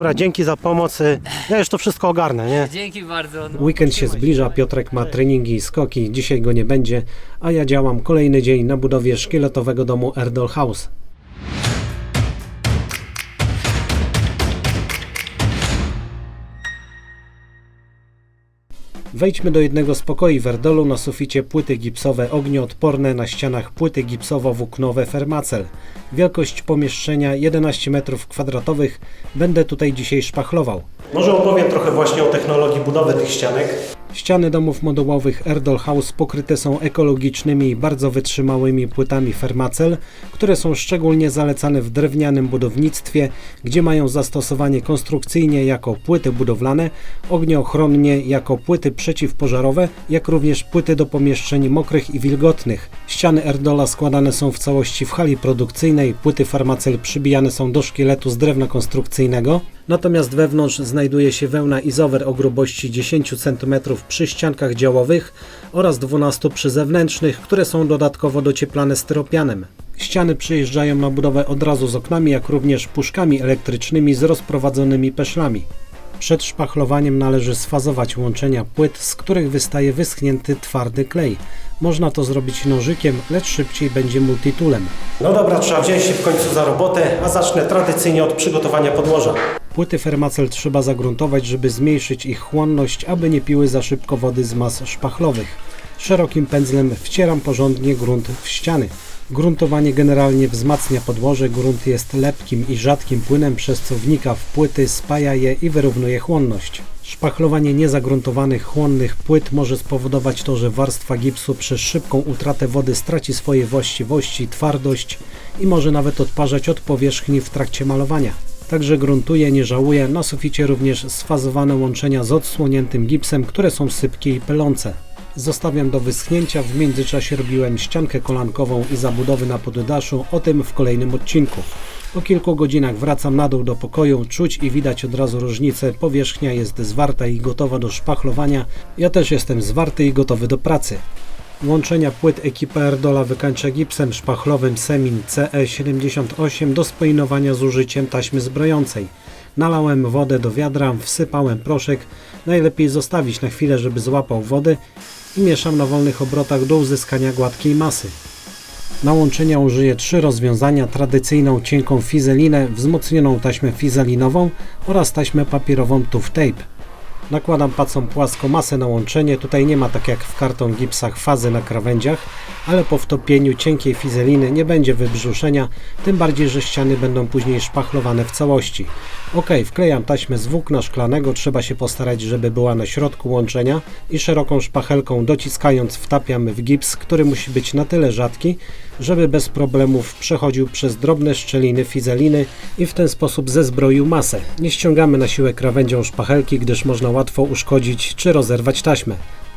Dobra, dzięki za pomoc. y, Ja już to wszystko ogarnę, nie? Dzięki bardzo. No, Weekend się zbliża, Piotrek ma treningi i skoki, dzisiaj go nie będzie, a ja działam kolejny dzień na budowie szkieletowego domu Erdol House. Wejdźmy do jednego z pokoi w Erdolu, na suficie płyty gipsowe ognioodporne, na ścianach płyty gipsowo-włóknowe Fermacel. Wielkość pomieszczenia 11 m2, będę tutaj dzisiaj szpachlował. Może opowiem trochę właśnie o technologii budowy tych ścianek. Ściany domów modułowych Erdol House pokryte są ekologicznymi i bardzo wytrzymałymi płytami Fermacel, które są szczególnie zalecane w drewnianym budownictwie, gdzie mają zastosowanie konstrukcyjnie jako płyty budowlane, ogniochronnie jako płyty przeciwpożarowe, jak również płyty do pomieszczeń mokrych i wilgotnych. Ściany Erdola składane są w całości w hali produkcyjnej, płyty Farmacel przybijane są do szkieletu z drewna konstrukcyjnego, natomiast wewnątrz znajduje się wełna izower o grubości 10 cm przy ściankach działowych oraz 12 przy zewnętrznych, które są dodatkowo docieplane styropianem. Ściany przyjeżdżają na budowę od razu z oknami, jak również puszkami elektrycznymi z rozprowadzonymi peszlami. Przed szpachlowaniem należy sfazować łączenia płyt, z których wystaje wyschnięty twardy klej. Można to zrobić nożykiem, lecz szybciej będzie multitoolem. No dobra, trzeba wziąć się w końcu za robotę, a zacznę tradycyjnie od przygotowania podłoża. Płyty Fermacel trzeba zagruntować, żeby zmniejszyć ich chłonność, aby nie piły za szybko wody z mas szpachlowych. Szerokim pędzlem wcieram porządnie grunt w ściany. Gruntowanie generalnie wzmacnia podłoże, grunt jest lepkim i rzadkim płynem, przez co wnika w płyty, spaja je i wyrównuje chłonność. Szpachlowanie niezagruntowanych, chłonnych płyt może spowodować to, że warstwa gipsu przez szybką utratę wody straci swoje właściwości, twardość i może nawet odparzać od powierzchni w trakcie malowania. Także gruntuje, nie żałuje, na suficie również sfazowane łączenia z odsłoniętym gipsem, które są sypkie i pylące. Zostawiam do wyschnięcia, w międzyczasie robiłem ściankę kolankową i zabudowy na poddaszu, o tym w kolejnym odcinku. Po kilku godzinach wracam na dół do pokoju, czuć i widać od razu różnicę, powierzchnia jest zwarta i gotowa do szpachlowania, ja też jestem zwarty i gotowy do pracy. Łączenia płyt ekipa Erdola wykańcza gipsem szpachlowym Semin CE78 do spoinowania z użyciem taśmy zbrojącej. Nalałem wodę do wiadra, wsypałem proszek, najlepiej zostawić na chwilę, żeby złapał wodę i mieszam na wolnych obrotach do uzyskania gładkiej masy. Na łączenia użyję trzy rozwiązania, tradycyjną cienką fizelinę, wzmocnioną taśmę fizelinową oraz taśmę papierową Tuff Tape. Nakładam pacą płasko masę na łączenie, tutaj nie ma tak jak w karton gipsach fazy na krawędziach, ale po wtopieniu cienkiej fizeliny nie będzie wybrzuszenia, tym bardziej, że ściany będą później szpachlowane w całości. Ok, wklejam taśmę z włókna szklanego, trzeba się postarać, żeby była na środku łączenia i szeroką szpachelką dociskając wtapiam w gips, który musi być na tyle rzadki, żeby bez problemów przechodził przez drobne szczeliny fizeliny i w ten sposób zezbroił masę. Nie ściągamy na siłę krawędzią szpachelki, gdyż można łatwo uszkodzić czy rozerwać taśmę.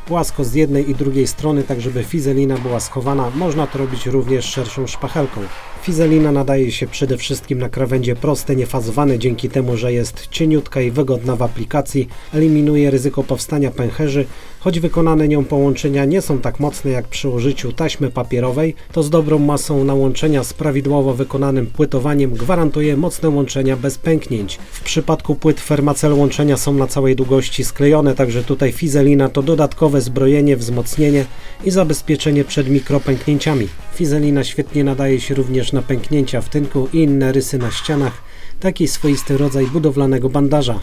Płasko z jednej i drugiej strony, tak żeby fizelina była schowana, można to robić również szerszą szpachelką. Fizelina nadaje się przede wszystkim na krawędzie proste, niefazowane, dzięki temu, że jest cieniutka i wygodna w aplikacji, eliminuje ryzyko powstania pęcherzy, choć wykonane nią połączenia nie są tak mocne jak przy użyciu taśmy papierowej, to z dobrą masą na łączenia z prawidłowo wykonanym płytowaniem gwarantuje mocne łączenia bez pęknięć. W przypadku płyt Fermacel łączenia są na całej długości sklejone, także tutaj fizelina to dodatkowe zbrojenie, wzmocnienie i zabezpieczenie przed mikropęknięciami. Fizelina świetnie nadaje się również na pęknięcia w tynku i inne rysy na ścianach, taki swoisty rodzaj budowlanego bandaża.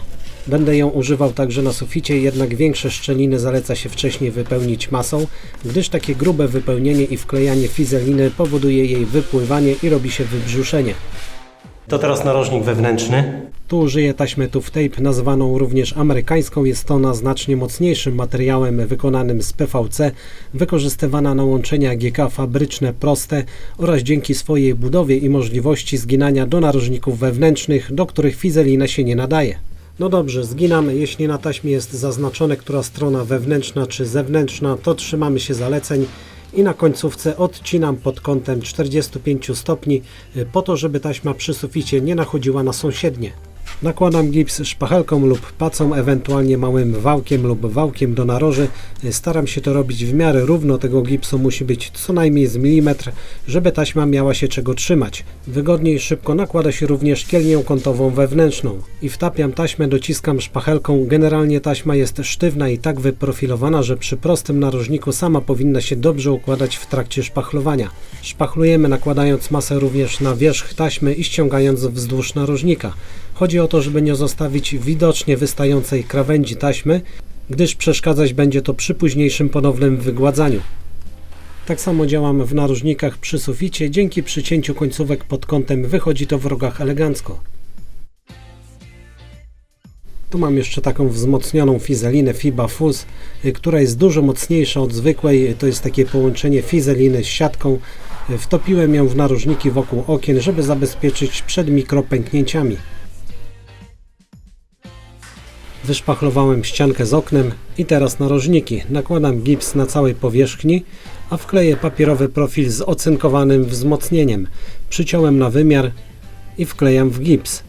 Będę ją używał także na suficie, jednak większe szczeliny zaleca się wcześniej wypełnić masą, gdyż takie grube wypełnienie i wklejanie fizeliny powoduje jej wypływanie i robi się wybrzuszenie. To teraz narożnik wewnętrzny. Tu użyję taśmy Tuff Tape, nazwaną również amerykańską. Jest to na znacznie mocniejszym materiałem wykonanym z PVC, wykorzystywana na łączenia GK fabryczne proste oraz dzięki swojej budowie i możliwości zginania do narożników wewnętrznych, do których fizelina się nie nadaje. No dobrze, zginam. Jeśli na taśmie jest zaznaczone, która strona wewnętrzna czy zewnętrzna, to trzymamy się zaleceń i na końcówce odcinam pod kątem 45 stopni, y, po to, żeby taśma przy suficie nie nachodziła na sąsiednie. Nakładam gips szpachelką lub pacą, ewentualnie małym wałkiem lub wałkiem do naroży. Staram się to robić w miarę równo, tego gipsu musi być co najmniej z milimetr, żeby taśma miała się czego trzymać. Wygodnie i szybko nakłada się również kielnię kątową wewnętrzną. I wtapiam taśmę, dociskam szpachelką. Generalnie taśma jest sztywna i tak wyprofilowana, że przy prostym narożniku sama powinna się dobrze układać w trakcie szpachlowania. Szpachlujemy nakładając masę również na wierzch taśmy i ściągając wzdłuż narożnika. Chodzi o to, żeby nie zostawić widocznie wystającej krawędzi taśmy, gdyż przeszkadzać będzie to przy późniejszym ponownym wygładzaniu. Tak samo działam w narożnikach przy suficie, dzięki przycięciu końcówek pod kątem wychodzi to w rogach elegancko. Tu mam jeszcze taką wzmocnioną fizelinę Fiba Fuzz, która jest dużo mocniejsza od zwykłej. To jest takie połączenie fizeliny z siatką. Wtopiłem ją w narożniki wokół okien, żeby zabezpieczyć przed mikropęknięciami. Wyszpachlowałem ściankę z oknem i teraz narożniki. Nakładam gips na całej powierzchni, a wkleję papierowy profil z ocynkowanym wzmocnieniem. Przyciąłem na wymiar i wklejam w gips.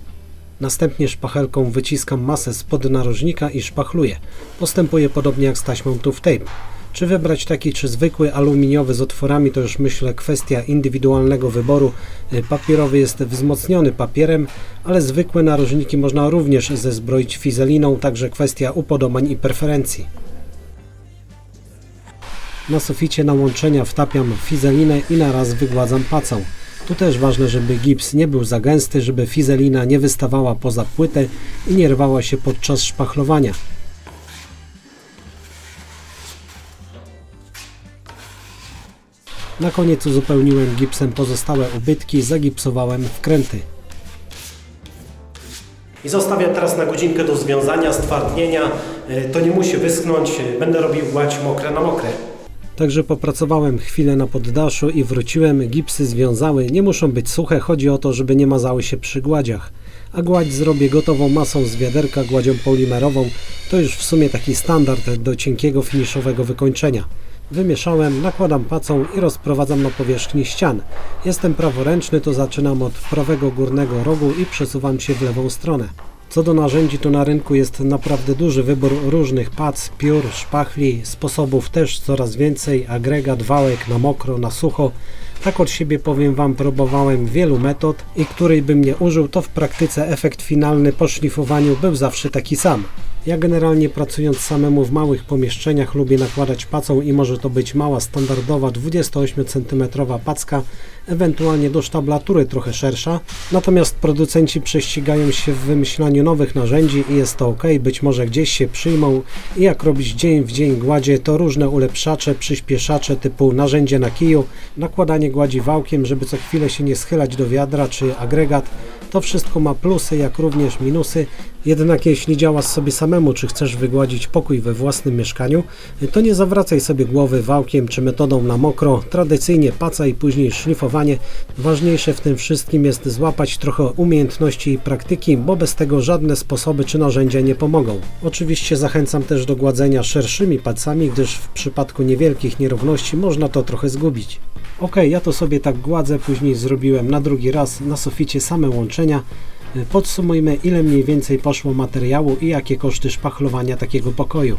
Następnie szpachelką wyciskam masę spod narożnika i szpachluję. Postępuję podobnie jak z taśmą Tooth Tape. Czy wybrać taki czy zwykły aluminiowy z otworami to już myślę kwestia indywidualnego wyboru. Y, Papierowy jest wzmocniony papierem, ale zwykłe narożniki można również zezbroić fizeliną, także kwestia upodobań i preferencji. Na suficie na łączenia wtapiam fizelinę i na raz wygładzam pacą. Tu też ważne, żeby gips nie był za gęsty, żeby fizelina nie wystawała poza płytę i nie rwała się podczas szpachlowania. Na koniec uzupełniłem gipsem pozostałe ubytki, zagipsowałem wkręty. I zostawiam teraz na godzinkę do związania, stwardnienia. E, To nie musi wyschnąć, e, będę robił gładź mokre na mokre. Także popracowałem chwilę na poddaszu i wróciłem. Gipsy związały, nie muszą być suche, chodzi o to, żeby nie mazały się przy gładziach. A gładź zrobię gotową masą z wiaderka, gładzią polimerową. To już w sumie taki standard do cienkiego finiszowego wykończenia. Wymieszałem, nakładam pacą i rozprowadzam na powierzchni ścian. Jestem praworęczny, to zaczynam od prawego górnego rogu i przesuwam się w lewą stronę. Co do narzędzi, to na rynku jest naprawdę duży wybór różnych pac, piór, szpachli, sposobów też coraz więcej, agregat, wałek na mokro, na sucho. Tak od siebie powiem Wam, próbowałem wielu metod i której bym nie użył, to w praktyce efekt finalny po szlifowaniu był zawsze taki sam. Ja generalnie pracując samemu w małych pomieszczeniach lubię nakładać pacą i może to być mała standardowa 28 cm packa, ewentualnie do sztablatury trochę szersza. Natomiast producenci prześcigają się w wymyślaniu nowych narzędzi i jest to ok, być może gdzieś się przyjmą i jak robić dzień w dzień gładzie, to różne ulepszacze, przyspieszacze typu narzędzie na kiju, nakładanie gładzi wałkiem, żeby co chwilę się nie schylać do wiadra czy agregat. To wszystko ma plusy, jak również minusy. Jednak jeśli działasz sobie samemu, czy chcesz wygładzić pokój we własnym mieszkaniu, to nie zawracaj sobie głowy wałkiem czy metodą na mokro. Tradycyjnie paca i później szlifowanie. Ważniejsze w tym wszystkim jest złapać trochę umiejętności i praktyki, bo bez tego żadne sposoby czy narzędzia nie pomogą. Oczywiście zachęcam też do gładzenia szerszymi palcami, gdyż w przypadku niewielkich nierówności można to trochę zgubić. Ok, ja to sobie tak gładzę, później zrobiłem na drugi raz na suficie same łączenia. Podsumujmy ile mniej więcej poszło materiału i jakie koszty szpachlowania takiego pokoju.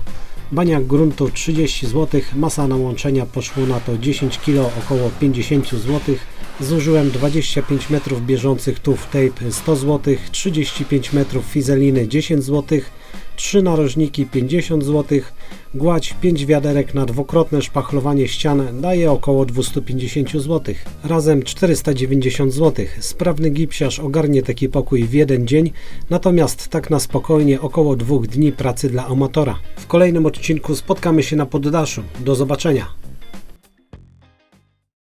Baniak gruntu 30 zł, masa na łączenia poszło na to 10 kg, około 50 zł. Zużyłem 25 metrów bieżących tuf tape 100 zł, 35 metrów fizeliny 10 zł, 3 narożniki 50 zł, gładź 5 wiaderek na dwukrotne szpachlowanie ścian daje około 250 zł, razem 490 zł. Sprawny gipsiarz ogarnie taki pokój w jeden dzień, natomiast tak na spokojnie około dwóch dni pracy dla amatora. W kolejnym odcinku spotkamy się na poddaszu. Do zobaczenia.